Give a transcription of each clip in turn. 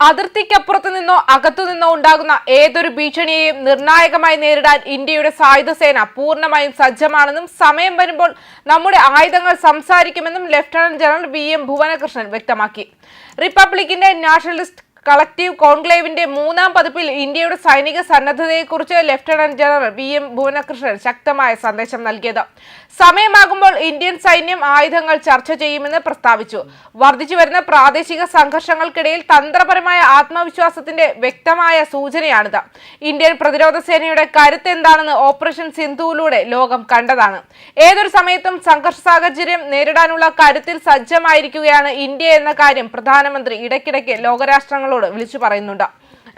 അതിർത്തിക്കപ്പുറത്തു നിന്നോ അകത്തു നിന്നോ ഉണ്ടാകുന്ന ഏതൊരു ഭീഷണിയെയും നിർണായകമായി നേരിടാൻ ഇന്ത്യയുടെ സായുധ സേന പൂർണമായും സജ്ജമാണെന്നും സമയം വരുമ്പോൾ നമ്മുടെ ആയുധങ്ങൾ സംസാരിക്കുമെന്നും lieutenant general V M Bhuvanakrishnan വ്യക്തമാക്കി. റിപ്പബ്ലിക്കിന്റെ നാഷണലിസ്റ്റ് കളക്റ്റീവ് കോൺക്ലേവിന്റെ മൂന്നാം പതിപ്പിൽ ഇന്ത്യയുടെ സൈനിക സന്നദ്ധതയെക്കുറിച്ച് lieutenant general V M Bhuvanakrishnan ശക്തമായ സന്ദേശം നൽകിയത്. സമയമാകുമ്പോൾ ഇന്ത്യൻ സൈന്യം ആയുധങ്ങൾ ചർച്ച ചെയ്യുമെന്ന് പ്രസ്താവിച്ചു. വർദ്ധിച്ചുവരുന്ന പ്രാദേശിക സംഘർഷങ്ങൾക്കിടയിൽ തന്ത്രപരമായ ആത്മവിശ്വാസത്തിന്റെ വ്യക്തമായ സൂചനയാണിത്. ഇന്ത്യൻ പ്രതിരോധ സേനയുടെ കരുത്ത് എന്താണെന്ന് ഓപ്പറേഷൻ സിന്ധുവിലൂടെ ലോകം കണ്ടതാണ്. ഏതൊരു സമയത്തും സംഘർഷ സാഹചര്യം നേരിടാനുള്ള കരുത്തിൽ സജ്ജമായിരിക്കുകയാണ് ഇന്ത്യ എന്ന കാര്യം പ്രധാനമന്ത്രി ഇടയ്ക്കിടയ്ക്ക് ലോകരാഷ്ട്രങ്ങളോട് വിളിച്ചു പറയുന്നുണ്ട്.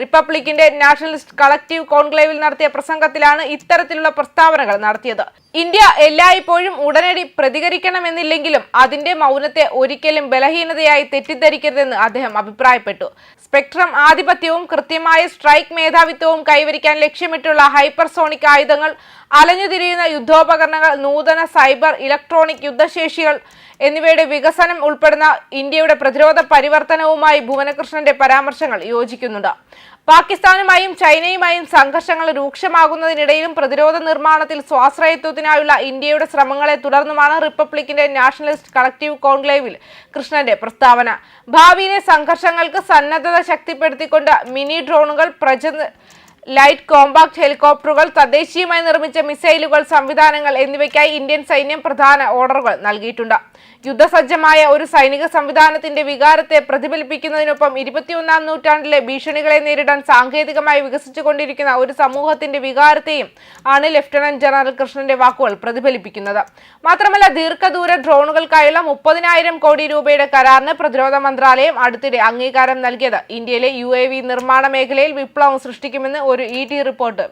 റിപ്പബ്ലിക്കിന്റെ നാഷണലിസ്റ്റ് കളക്റ്റീവ് കോൺക്ലേവിൽ നടത്തിയ പ്രസംഗത്തിലാണ് ഇത്തരത്തിലുള്ള പ്രസ്താവനകൾ നടത്തിയത്. ഇന്ത്യ എല്ലായ്പ്പോഴും ഉടനടി പ്രതികരിക്കണമെന്നില്ലെങ്കിലും അതിന്റെ മൗനത്തെ ഒരിക്കലും ബലഹീനതയായി തെറ്റിദ്ധരിക്കരുതെന്ന് അദ്ദേഹം അഭിപ്രായപ്പെട്ടു. സ്പെക്ട്രം ആധിപത്യവും കൃത്യമായ സ്ട്രൈക്ക് മേധാവിത്വവും കൈവരിക്കാൻ ലക്ഷ്യമിട്ടുള്ള ഹൈപ്പർസോണിക് ആയുധങ്ങൾ അലഞ്ഞുതിരിയുന്ന യുദ്ധോപകരണങ്ങൾ നൂതന സൈബർ ഇലക്ട്രോണിക് യുദ്ധശേഷികൾ എന്നിവയുടെ വികസനം ഉൾപ്പെടുന്ന ഇന്ത്യയുടെ പ്രതിരോധ പരിവർത്തനവുമായി ഭുവനകൃഷ്ണന്റെ പരാമർശങ്ങൾ യോജിക്കുന്നുണ്ട്. പാകിസ്ഥാനുമായും ചൈനയുമായും സംഘർഷങ്ങൾ രൂക്ഷമാകുന്നതിനിടയിലും പ്രതിരോധ നിർമ്മാണത്തിൽ സ്വാശ്രയത്വത്തിനായുള്ള ഇന്ത്യയുടെ ശ്രമങ്ങളെ തുടർന്നുമാണ് റിപ്പബ്ലിക്കിന്റെ നാഷണലിസ്റ്റ് കളക്റ്റീവ് കോൺക്ലേവിൽ കൃഷ്ണന്റെ പ്രസ്താവന. ഭാവിയിലെ സംഘർഷങ്ങൾക്ക് സന്നദ്ധത ശക്തിപ്പെടുത്തിക്കൊണ്ട് മിനി ഡ്രോണുകൾ പ്രജ ലൈറ്റ് കോമ്പാക്ട് ഹെലികോപ്റ്ററുകൾ തദ്ദേശീയമായി നിർമ്മിച്ച മിസൈലുകൾ സംവിധാനങ്ങൾ എന്നിവയ്ക്കായി ഇന്ത്യൻ സൈന്യം പ്രധാന ഓർഡറുകൾ നൽകിയിട്ടുണ്ട്. യുദ്ധസജ്ജമായ ഒരു സൈനിക സംവിധാനത്തിന്റെ വികാരത്തെ പ്രതിഫലിപ്പിക്കുന്നതിനൊപ്പം ഇരുപത്തിയൊന്നാം നൂറ്റാണ്ടിലെ ഭീഷണികളെ നേരിടാൻ സാങ്കേതികമായി വികസിച്ചുകൊണ്ടിരിക്കുന്ന ഒരു സമൂഹത്തിന്റെ വികാരത്തെയും ആണ് ലഫ്റ്റനന്റ് ജനറൽ കൃഷ്ണന്റെ വാക്കുകൾ പ്രതിഫലിപ്പിക്കുന്നത്. മാത്രമല്ല ദീർഘദൂര ഡ്രോണുകൾക്കായുള്ള മുപ്പതിനായിരം കോടി രൂപയുടെ കരാറിന് പ്രതിരോധ മന്ത്രാലയം അടുത്തിടെ അംഗീകാരം നൽകിയത്. ഇന്ത്യയിലെ യു നിർമ്മാണ മേഖലയിൽ വിപ്ലവം സൃഷ്ടിക്കുമെന്ന് ഒരു ഇ ടി റിപ്പോർട്ട്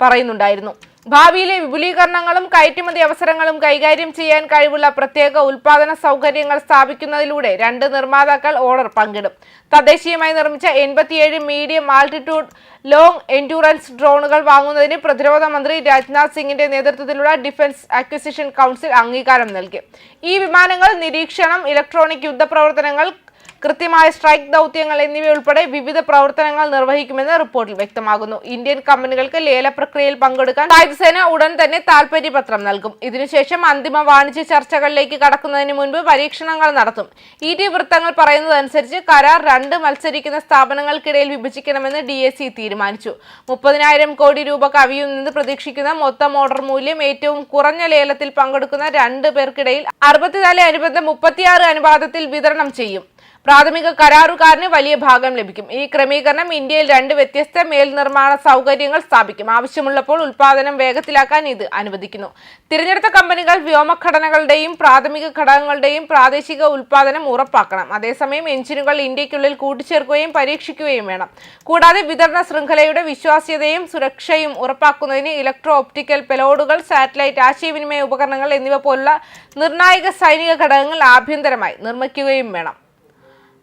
പറയുന്നുണ്ടായിരുന്നു. ഭാവിയിലെ വിപുലീകരണങ്ങളും കയറ്റുമതി അവസരങ്ങളും കൈകാര്യം ചെയ്യാൻ കഴിവുള്ള പ്രത്യേക ഉൽപാദന സൗകര്യങ്ങൾ സ്ഥാപിക്കുന്നതിലൂടെ രണ്ട് നിർമ്മാതാക്കൾ ഓർഡർ പങ്കിടും. തദ്ദേശീയമായി നിർമ്മിച്ച എൺപത്തിയേഴ് മീഡിയം ആൾട്ടിറ്റ്യൂഡ് ലോങ് എൻഡ്യൂറൻസ് ഡ്രോണുകൾ വാങ്ങുന്നതിന് പ്രതിരോധ മന്ത്രി രാജ്നാഥ് സിംഗിന്റെ നേതൃത്വത്തിലുള്ള ഡിഫൻസ് അക്വിസിഷൻ കൗൺസിൽ അംഗീകാരം നൽകി. ഈ വിമാനങ്ങൾ നിരീക്ഷണം ഇലക്ട്രോണിക് യുദ്ധപ്രവർത്തനങ്ങൾ കൃത്യമായ സ്ട്രൈക്ക് ദൗത്യങ്ങൾ എന്നിവയുൾപ്പെടെ വിവിധ പ്രവർത്തനങ്ങൾ നിർവഹിക്കുമെന്ന് റിപ്പോർട്ടിൽ വ്യക്തമാകുന്നു. ഇന്ത്യൻ കമ്പനികൾക്ക് ലേല പ്രക്രിയയിൽ പങ്കെടുക്കാൻ വായുസേന ഉടൻ തന്നെ താൽപര്യപത്രം നൽകും. ഇതിനുശേഷം അന്തിമ വാണിജ്യ ചർച്ചകളിലേക്ക് കടക്കുന്നതിന് മുൻപ് പരീക്ഷണങ്ങൾ നടത്തും. ഇ ടി വൃത്തങ്ങൾ പറയുന്നതനുസരിച്ച് കരാർ രണ്ട് മത്സരിക്കുന്ന സ്ഥാപനങ്ങൾക്കിടയിൽ വിഭജിക്കണമെന്ന് ഡി എസ് സി തീരുമാനിച്ചു. മുപ്പതിനായിരം കോടി രൂപ കവിയിൽ നിന്ന് പ്രതീക്ഷിക്കുന്ന മൊത്തം ഓർഡർ മൂല്യം ഏറ്റവും കുറഞ്ഞ ലേലത്തിൽ പങ്കെടുക്കുന്ന രണ്ട് പേർക്കിടയിൽ അറുപത്തിനാല് അനുബന്ധം മുപ്പത്തിയാറ് അനുപാതത്തിൽ വിതരണം ചെയ്യും. പ്രാഥമിക കരാറുകാരന് വലിയ ഭാഗം ലഭിക്കും. ഈ ക്രമീകരണം ഇന്ത്യയിൽ രണ്ട് വ്യത്യസ്ത മേൽനിർമ്മാണ സൗകര്യങ്ങൾ സ്ഥാപിക്കും. ആവശ്യമുള്ളപ്പോൾ ഉൽപാദനം വേഗത്തിലാക്കാൻ ഇത് അനുവദിക്കുന്നു. തിരഞ്ഞെടുത്ത കമ്പനികൾ വ്യോമഘടനകളുടെയും പ്രാഥമിക ഘടകങ്ങളുടെയും പ്രാദേശിക ഉൽപാദനം ഉറപ്പാക്കണം. അതേസമയം എഞ്ചിനുകൾ ഇന്ത്യക്കുള്ളിൽ കൂട്ടിച്ചേർക്കുകയും പരീക്ഷിക്കുകയും വേണം. കൂടാതെ വിതരണ ശൃംഖലയുടെ വിശ്വാസ്യതയും സുരക്ഷയും ഉറപ്പാക്കുന്നതിന് ഇലക്ട്രോ ഓപ്റ്റിക്കൽ പെലോഡുകൾ സാറ്റലൈറ്റ് ആശയവിനിമയ ഉപകരണങ്ങൾ എന്നിവ പോലുള്ള നിർണായക സൈനിക ഘടകങ്ങൾ ആഭ്യന്തരമായി നിർമ്മിക്കുകയും വേണം.